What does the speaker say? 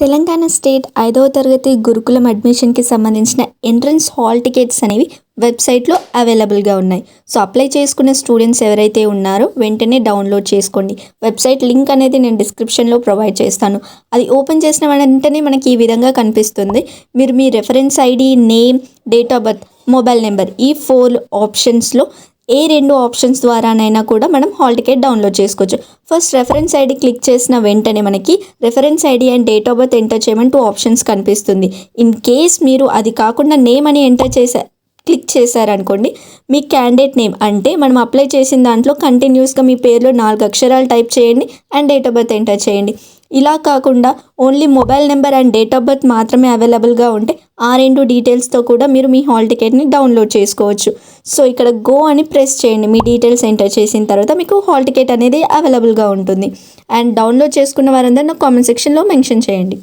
Telangana state ఐదవ తరగతి గురుకులం అడ్మిషన్కి సంబంధించిన ఎంట్రన్స్ హాల్ టికెట్స్ అనేవి వెబ్సైట్లో అవైలబుల్గా ఉన్నాయి. సో అప్లై చేసుకునే స్టూడెంట్స్ ఎవరైతే ఉన్నారో వెంటనే డౌన్లోడ్ చేసుకోండి. వెబ్సైట్ లింక్ అనేది నేను డిస్క్రిప్షన్లో ప్రొవైడ్ చేస్తాను. అది ఓపెన్ చేసిన వెంటనే మనకి ఈ విధంగా కనిపిస్తుంది. మీరు మీ reference ID name date of birth mobile number ఈ ఫోర్ ఆప్షన్స్లో ఏ రెండు ఆప్షన్స్ ద్వారానైనా కూడా మనం హాల్ టికెట్ డౌన్లోడ్ చేసుకోవచ్చు. ఫస్ట్ రెఫరెన్స్ ఐడి క్లిక్ చేసిన వెంటనే మనకి reference ID and date of birth enter చేయమని టూ ఆప్షన్స్ కనిపిస్తుంది. ఇన్ కేస్ మీరు అది కాకుండా నేమ్ అని ఎంటర్ చేసా క్లిక్ చేశారనుకోండి మీ క్యాండిడేట్ నేమ్ అంటే మనం అప్లై చేసిన దాంట్లో కంటిన్యూస్గా మీ పేరులో నాలుగు అక్షరాలు టైప్ చేయండి and date of birth enter చేయండి. ఇలా కాకుండా only mobile number and date of birth మాత్రమే అవైలబుల్గా ఉంటే ఆ రెండు డీటెయిల్స్తో కూడా మీరు మీ హాల్ టికెట్ని డౌన్లోడ్ చేసుకోవచ్చు. సో ఇక్కడ గో అని ప్రెస్ చేయండి. మీ డీటెయిల్స్ ఎంటర్ చేసిన తర్వాత మీకు హాల్ టికెట్ అనేది అవైలబుల్గా ఉంటుంది. అండ్ డౌన్లోడ్ చేసుకున్న వారందరూ నాకు కామెంట్ సెక్షన్లో మెన్షన్ చేయండి.